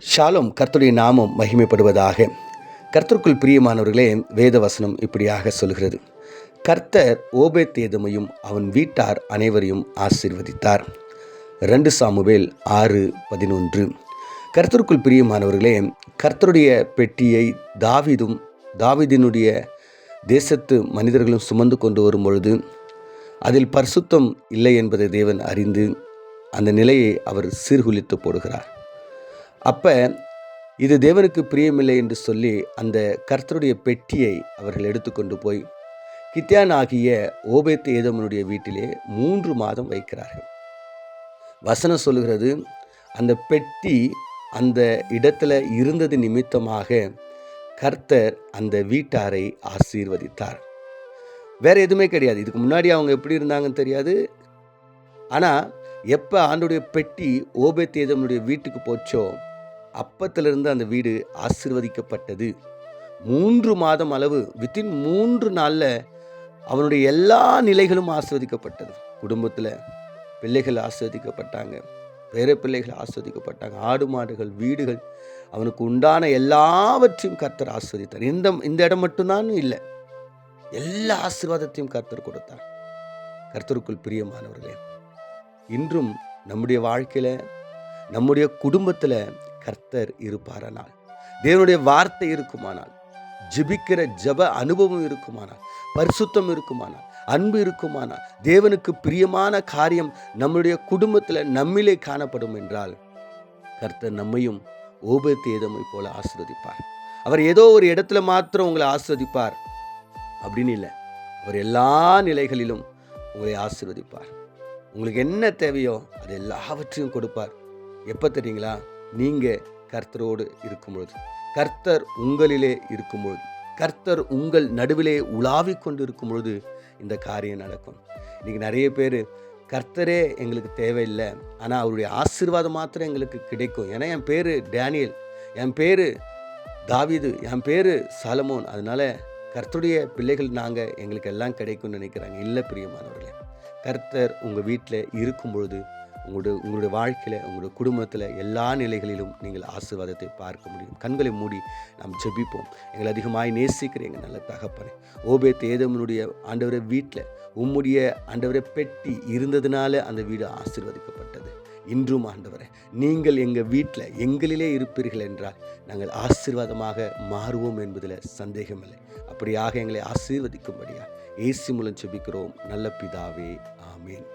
ஷாலும் கர்த்தருடைய நாமம் மகிமைப்படுவதாக. கர்த்தருக்குள் பிரியமானவர்களே வேத வசனம் இப்படியாக சொல்கிறது. கர்த்தர் ஓபேத் தேதமையும் அவன் வீட்டார் அனைவரையும் ஆசீர்வதித்தார். ரெண்டு சாமுவேல் ஆறு பதினொன்று. கர்த்தருக்குள் பிரியமானவர்களே கர்த்தருடைய பெட்டியை தாவிதும் தாவிதினுடைய தேசத்து மனிதர்களும் சுமந்து கொண்டு வரும் பொழுது அதில் பரிசுத்தம் இல்லை என்பதை தேவன் அறிந்து அந்த நிலையை அவர் சீர்குலித்து போடுகிறார். அப்போ இது தேவனுக்கு பிரியமில்லை என்று சொல்லி அந்த கர்த்தருடைய பெட்டியை அவர்கள் எடுத்துக்கொண்டு போய் கித்தியான் ஆகிய ஓபேத்து ஏதமனுடைய வீட்டிலே மூன்று மாதம் வைக்கிறார்கள். வசனம் சொல்லுகிறது அந்த பெட்டி அந்த இடத்துல இருந்தது நிமித்தமாக கர்த்தர் அந்த வீட்டாரை ஆசீர்வதித்தார். வேற எதுவுமே கிடையாது. இதுக்கு முன்னாடி அவங்க எப்படி இருந்தாங்கன்னு தெரியாது. ஆனால் எப்போ ஆண்டுடைய பெட்டி ஓபேத் ஏதமனுடைய வீட்டுக்கு போச்சோ அப்பத்திலிருந்து அந்த வீடு ஆசிர்வதிக்கப்பட்டது. மூன்று மாதம் அளவு வித்தின் மூன்று நாளில் அவனுடைய எல்லா நிலைகளும் ஆஸ்வதிக்கப்பட்டது குடும்பத்தில் பிள்ளைகள் ஆஸ்வதிக்கப்பட்டாங்க பேர பிள்ளைகள் ஆஸ்வதிக்கப்பட்டாங்க ஆடு மாடுகள் வீடுகள் அவனுக்கு உண்டான எல்லாவற்றையும் கர்த்தர் ஆஸ்வதித்தார் இந்த இந்த இடம் மட்டும்தான் இல்லை எல்லா ஆசீர்வாதத்தையும் கர்த்தர் கொடுத்தார். கர்த்தருக்குள் பிரியமானவர்களே இன்றும் நம்முடைய வாழ்க்கையில் நம்முடைய குடும்பத்தில் கர்த்தர் இருப்பாரானால். தேவனுடைய வார்த்தை இருக்குமானால். ஜிபிக்கிற ஜப அனுபவம் இருக்குமானால். பரிசுத்தம் இருக்குமானால். அன்பு இருக்குமானால். தேவனுக்கு பிரியமான காரியம் நம்முடைய குடும்பத்தில் நம்மிலே காணப்படும் என்றால் கர்த்தர் நம்மையும் ஓபத்தேதமை போல ஆசிர்வதிப்பார். அவர் ஏதோ ஒரு இடத்துல மாத்திரம் உங்களை ஆசிர்வதிப்பார். அப்படின்னு இல்லை. அவர் எல்லா நிலைகளிலும் உங்களை ஆசிர்வதிப்பார். உங்களுக்கு என்ன தேவையோ அது எல்லாவற்றையும் கொடுப்பார். எப்போ தெரியுங்களா? நீங்கள் கர்த்தரோடு இருக்கும்பொழுது. கர்த்தர் உங்களிலே இருக்கும் பொழுது கர்த்தர் உங்கள் நடுவிலே உலாவிக் கொண்டு இருக்கும் பொழுது இந்த காரியம் நடக்கும். இன்றைக்கி நிறைய பேர் கர்த்தரே எங்களுக்கு தேவையில்லை. ஆனால் அவருடைய ஆசீர்வாதம் மாத்திரம் எங்களுக்கு கிடைக்கும். ஏன்னா என் பேர் டேனியல். என் பேர் தாவீது. என் பேர் சலமோன். அதனால் கர்த்தருடைய பிள்ளைகள் நாங்கள் எங்களுக்கு எல்லாம் கிடைக்கும்னு நினைக்கிறாங்க. இல்லை பிரியமானவர்களே. கர்த்தர் உங்கள் வீட்டில் இருக்கும் பொழுது உங்களுடைய உங்களுடைய வாழ்க்கையில் உங்களுடைய குடும்பத்தில் எல்லா நிலைகளிலும் நீங்கள் ஆசீர்வாதத்தை பார்க்க முடியும். கண்களை மூடி நாம் ஜெபிப்போம். எங்களை அதிகமாக நேசிக்கிற எங்கள் நல்ல தகப்பனே ஓபே தேதமனுடைய ஆண்டவரை வீட்டில் உம்முடைய ஆண்டவரை பெட்டி இருந்ததுனால அந்த வீடு ஆசீர்வதிக்கப்பட்டது. இன்றும் ஆண்டவரே நீங்கள் எங்கள் வீட்டில் எங்களிலே இருப்பீர்கள் என்றால் நாங்கள் ஆசீர்வாதமாக மாறுவோம் என்பதில் சந்தேகமில்லை. அப்படியாக எங்களை ஆசீர்வதிக்கும்படியாக ஏசி மூலம் செபிக்கிறோம் நல்ல பிதாவே ஆமேன்.